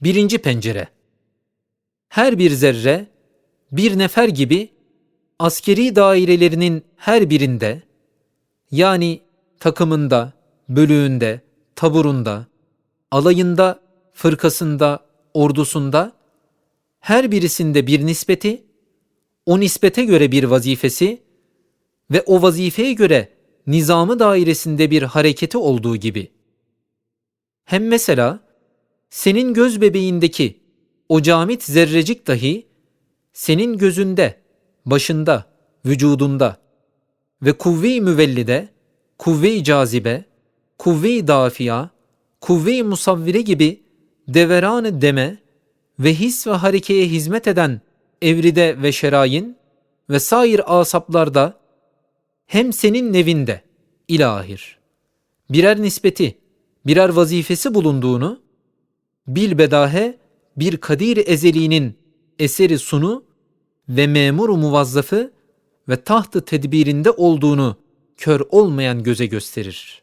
Birinci pencere. Her bir zerre, bir nefer gibi askeri dairelerinin her birinde, yani takımında, bölüğünde, taburunda, alayında, fırkasında, ordusunda, her birisinde bir nispeti, o nispete göre bir vazifesi ve o vazifeye göre nizamı dairesinde bir hareketi olduğu gibi. Hem mesela senin göz bebeğindeki o camit zerrecik dahi senin gözünde, başında, vücudunda ve kuvve-i müvellide, kuvve-i cazibe, kuvve-i dafiya, kuvve-i musavvire gibi deveran deme ve his ve harekeye hizmet eden evride ve şerayin ve sair asaplarda hem senin nevinde ilahir. Birer nispeti, birer vazifesi bulunduğunu bilbedahe bir kadir ezeliğinin eseri sunu ve memuru muvazzafı ve tahtı tedbirinde olduğunu kör olmayan göze gösterir.